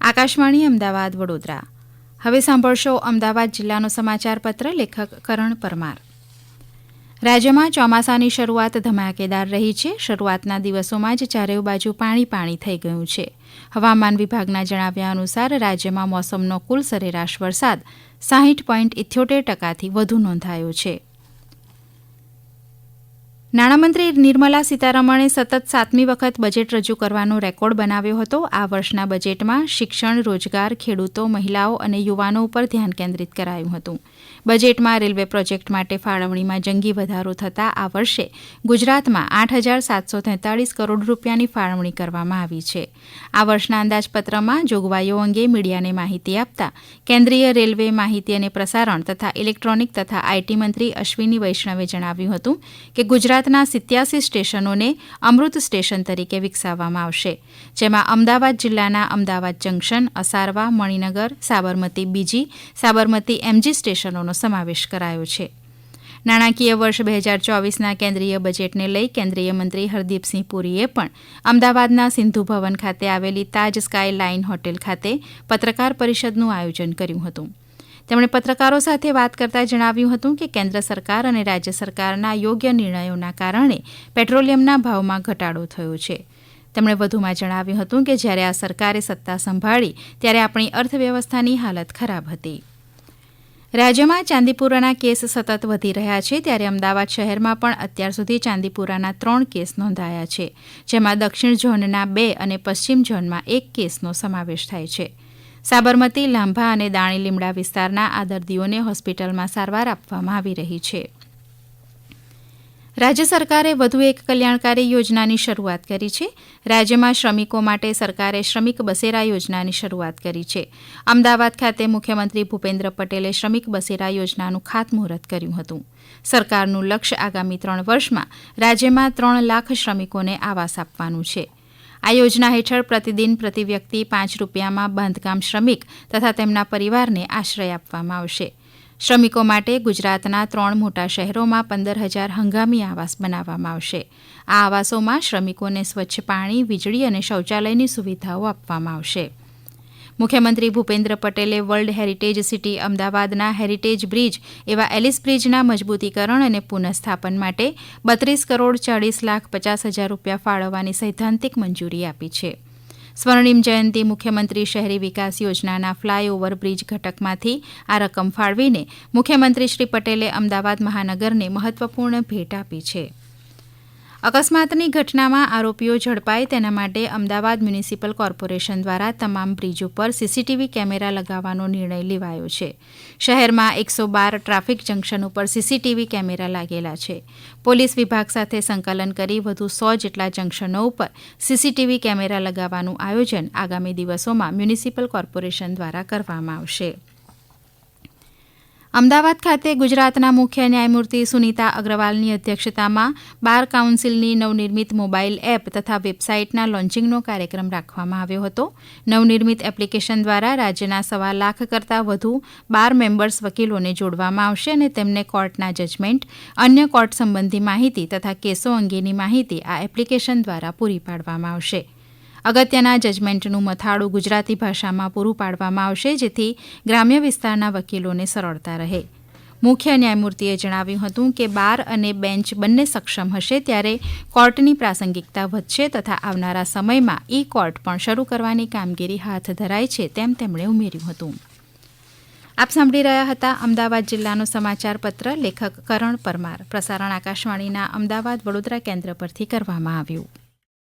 આકાશવાણી અમદાવાદ વડોદરા. હવે સાંભળશો અમદાવાદ જિલ્લાનો સમાચાર પત્ર લેખક કરણ પરમાર. રાજ્યમાં ચોમાસાની શરૂઆત ધમાકેદાર રહી છે. શરૂઆતના દિવસોમાં જ ચારેય બાજુ પાણી પાણી થઈ ગયું છે. હવામાન વિભાગના જણાવ્યા અનુસાર રાજ્યમાં મોસમનો કુલ સરેરાશ વરસાદ સાહીઠ પોઈન્ટ ઇથ્યોતેર ટકાથી વધુ નોંધાયો છે. નાણામંત્રી નિર્મલા સીતારમણે સતત સાતમી વખત બજેટ રજૂ કરવાનો રેકોર્ડ બનાવ્યો હતો. આ વર્ષના બજેટમાં શિક્ષણ, રોજગાર, ખેડૂતો, મહિલાઓ અને યુવાનો ઉપર ધ્યાન કેન્દ્રિત કરાયું હતું. બજેટમાં રેલવે પ્રોજેક્ટ માટે ફાળવણીમાં જંગી વધારો થતાં આ વર્ષે ગુજરાતમાં આઠ હજાર સાતસો તેતાળીસ કરોડ રૂપિયાની ફાળવણી કરવામાં આવી છે. આ વર્ષના અંદાજપત્રમાં જોગવાઈઓ અંગે મીડિયાને માહિતી આપતા કેન્દ્રીય રેલવે માહિતી અને પ્રસારણ તથા ઇલેક્ટ્રોનિક તથા આઈટી મંત્રી અશ્વિની વૈષ્ણવે જણાવ્યું હતું કે ગુજરાત ગુજરાતના સિત્યાસી સ્ટેશનોને અમૃત સ્ટેશન તરીકે વિકસાવવામાં આવશે, જેમાં અમદાવાદ જિલ્લાના અમદાવાદ જંકશન, અસારવા, મણિનગર, સાબરમતી બીજી, સાબરમતી એમજી સ્ટેશનોનો સમાવેશ કરાયો છે. નાણાકીય વર્ષ બે હજાર ચોવીસના કેન્દ્રીય બજેટને લઈ કેન્દ્રીય મંત્રી હરદીપસિંહ પુરીએ પણ અમદાવાદના સિંધુ ભવન ખાતે આવેલી તાજ સ્કાય લાઇન હોટેલ ખાતે પત્રકાર પરિષદનું આયોજન કર્યું હતું. તેમણે પત્રકારો સાથે વાત કરતા જણાવ્યું હતું કે કેન્દ્ર સરકાર અને રાજ્ય સરકારના યોગ્ય નિર્ણયોના કારણે પેટ્રોલિયમના ભાવમાં ઘટાડો થયો છે. તેમણે વધુમાં જણાવ્યું હતું કે જ્યારે આ સરકારે સત્તા સંભાળી, ત્યારે આપણી અર્થવ્યવસ્થાની હાલત ખરાબ હતી. રાજ્યમાં ચાંદીપુરાના કેસ સતત વધી રહ્યા છે, ત્યારે અમદાવાદ શહેરમાં પણ અત્યાર સુધી ચાંદીપુરાના ત્રણ કેસ નોંધાયા છે, જેમાં દક્ષિણ ઝોનના બે અને પશ્ચિમ ઝોનમાં એક કેસનો સમાવેશ થાય છે. સાબરમતી, લાંભા અને દાણી લીમડા વિસ્તારના આ દર્દીઓને હોસ્પિટલમાં સારવાર આપવામાં આવી રહી છે. રાજ્ય સરકારે વધુ એક કલ્યાણકારી યોજનાની શરૂઆત કરી છે. રાજ્યમાં શ્રમિકો માટે સરકારે શ્રમિક બસેરા યોજનાની શરૂઆત કરી છે. અમદાવાદ ખાતે મુખ્યમંત્રી ભૂપેન્દ્ર પટેલે શ્રમિક બસેરા યોજનાનું ખાતમુહૂર્ત કર્યું હતું. સરકારનું લક્ષ્ય આગામી ત્રણ વર્ષમાં રાજ્યમાં ત્રણ લાખ શ્રમિકોને આવાસ આપવાનું છે. આ યોજના હેઠળ પ્રતિદિન પ્રતિ વ્યક્તિ પાંચ રૂપિયામાં બાંધકામ શ્રમિક તથા તેમના પરિવારને આશ્રય આપવામાં આવશે. શ્રમિકો માટે ગુજરાતના ત્રણ મોટા શહેરોમાં પંદર હજાર હંગામી આવાસ બનાવવામાં આવશે. આ આવાસોમાં શ્રમિકોને સ્વચ્છ પાણી, વીજળી અને શૌચાલયની સુવિધાઓ આપવામાં આવશે. મુખ્યમંત્રી ભૂપેન્દ્ર પટેલે વર્લ્ડ હેરિટેજ સિટી અમદાવાદના હેરિટેજ બ્રિજ એવા એલિસ બ્રિજના મજબૂતીકરણ અને પુનઃસ્થાપન માટે બત્રીસ કરોડ ચાળીસ લાખ પચાસ હજાર રૂપિયા ફાળવવાની સૈદ્ધાંતિક મંજૂરી આપી છે. સ્વર્ણિમ જયંતિ મુખ્યમંત્રી શહેરી વિકાસ યોજનાના ફ્લાયઓવર બ્રિજ ઘટકમાંથી આ રકમ ફાળવીને મુખ્યમંત્રી શ્રી પટેલે અમદાવાદ મહાનગરને મહત્વપૂર્ણ ભેટ આપી છે. અકસ્માતની ઘટનામાં આરોપીઓ ઝડપાય તેના માટે અમદાવાદ મ્યુનિસિપલ કોર્પોરેશન દ્વારા તમામ બ્રિજ ઉપર સીસીટીવી કેમેરા લગાવવાનો નિર્ણય લેવાયો છે. શહેરમાં એકસો બાર ટ્રાફિક જંકશન ઉપર સીસીટીવી કેમેરા લાગેલા છે. પોલીસ વિભાગ સાથે સંકલન કરી વધુ સો જેટલા જંકશનો ઉપર સીસીટીવી કેમેરા લગાવવાનું આયોજન આગામી દિવસોમાં મ્યુનિસિપલ કોર્પોરેશન દ્વારા કરવામાં આવશે. અમદાવાદ ખાતે ગુજરાતના મુખ્ય ન્યાયમૂર્તિ સુનીતા અગ્રવાલની અધ્યક્ષતામાં બાર કાઉન્સિલની નવનિર્મિત મોબાઈલ એપ તથા વેબસાઇટના લોન્ચિંગનો કાર્યક્રમ રાખવામાં આવ્યો હતો. નવનિર્મિત એપ્લિકેશન દ્વારા રાજ્યના સવા લાખ કરતાં વધુ બાર મેમ્બર્સ વકીલોને જોડવામાં આવશે અને તેમને કોર્ટના જજમેન્ટ, અન્ય કોર્ટ સંબંધી માહિતી તથા કેસો અંગેની માહિતી આ એપ્લિકેશન દ્વારા પૂરી પાડવામાં આવશે. અગત્યના જજમેન્ટનું મથાળું ગુજરાતી ભાષામાં પૂરું પાડવામાં આવશે, જેથી ગ્રામ્ય વિસ્તારના વકીલોને સરળતા રહે. મુખ્ય ન્યાયમૂર્તિએ જણાવ્યું હતું કે બાર અને બેન્ચ બંને સક્ષમ હશે ત્યારે કોર્ટની પ્રાસંગિકતા વધશે તથા આવનારા સમયમાં ઈ કોર્ટ પણ શરૂ કરવાની કામગીરી હાથ ધરાય છે તેમ તેમણે ઉમેર્યું હતું. આપ સાંભળી રહ્યા હતા અમદાવાદ જિલ્લાનો સમાચાર પત્ર લેખક કરણ પરમાર. પ્રસારણ આકાશવાણીના અમદાવાદ વડોદરા કેન્દ્ર પરથી કરવામાં આવ્યું.